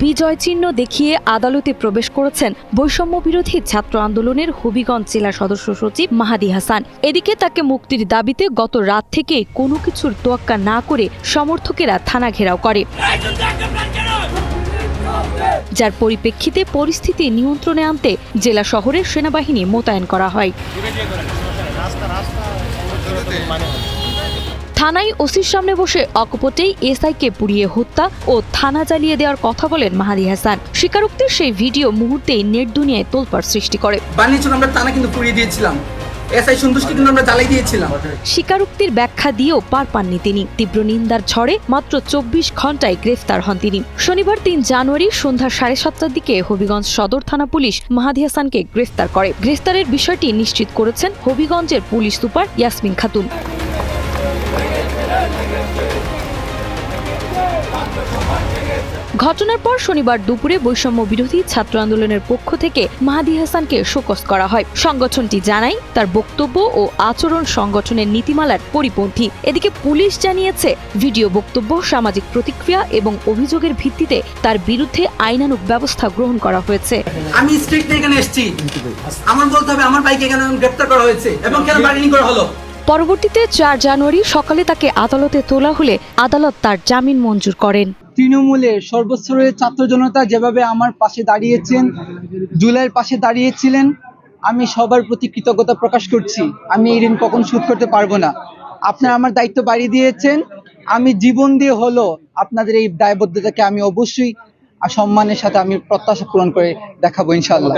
বিজয় চিহ্ন দেখিয়ে আদালতে প্রবেশ করেছেন বৈষম্য বিরোধী ছাত্র আন্দোলনের হবিগঞ্জ জেলা সদস্য সচিব মাহাদি হাসান এদিকে তাকে মুক্তির দাবিতে গত রাত থেকে কোনো কিছুর তোয়াক্কা না করে সমর্থকেরা থানা ঘেরাও করে যার পরিপ্রেক্ষিতে পরিস্থিতি নিয়ন্ত্রণে আনতে জেলা শহরে সেনাবাহিনী মোতায়েন করা হয় থানায় ওসির সামনে বসে অকপটেই এসআইকে পুড়িয়ে হত্যা ও থানা জ্বালিয়ে দেওয়ার কথা বলেন মাহাদি হাসান। স্বীকারোক্তির সেই ভিডিও মুহূর্তেই নেট দুনিয়ায় তোলপাড় সৃষ্টি করে। বানিয়েছিল আমরা টানা কিন্তু পুড়িয়ে দিয়েছিলাম। এসআই সন্তুষ্টি কিন্তু আমরা জ্বালাই দিয়েছিলাম। স্বীকারোক্তির ব্যাখ্যা দিয়েও পার পাননি তিনি। তীব্র নিন্দার ঝড়ে মাত্র চব্বিশ ঘন্টায় গ্রেফতার হন তিনি। শনিবার তিন জানুয়ারি সন্ধ্যা সাড়ে সাতটার দিকে হবিগঞ্জ সদর থানা পুলিশ মাহাদি হাসানকে গ্রেফতার করে। গ্রেফতারের বিষয়টি নিশ্চিত করেছেন হবিগঞ্জের পুলিশ সুপার ইয়াসমিন খাতুন। ঘটনার পর শনিবার দুপুরে বৈষম্য বিরোধী ছাত্র আন্দোলনের পক্ষ থেকে মাহাদি হাসানকে শোকস করা হয়। সংগঠনটি জানায়, তার বক্তব্য ও আচরণ সংগঠনের নীতিমালার পরিপন্থী। এদিকে পুলিশ জানিয়েছে, ভিডিও বক্তব্য, সামাজিক প্রতিক্রিয়া এবং অভিযোগের ভিত্তিতে তার বিরুদ্ধে আইনানুগ ব্যবস্থা গ্রহণ করা হয়েছে। আমি স্ট্রিক্ট এখানে এসেছি। আমার বলতে হবে, আমার বাইকে কেন গ্রেপ্তার করা হয়েছে এবং কেন বার্গেনিং করা হলো? পরবর্তীতে চার জানুয়ারি সকালে তাকে আদালতে তোলা হলে আদালত তার জামিন মঞ্জুর করেন। তৃণমূলের সর্বস্তরের ছাত্র জনতা যেভাবে আমার পাশে দাঁড়িয়েছেন জুলাইয়ের পাশে দাঁড়িয়েছিলেন আমি সবার প্রতি কৃতজ্ঞতা প্রকাশ করছি। আমি এই ঋণ কখন শোধ করতে পারব না। আপনারা আমার দায়িত্ব বাড়িয়ে দিয়েছেন। আমি জীবন দিয়ে হলো আপনাদের এই দায়বদ্ধতাকে আমি অবশ্যই আর সম্মানের সাথে আমি প্রত্যাশা পূরণ করে দেখাবো ইনশাল্লাহ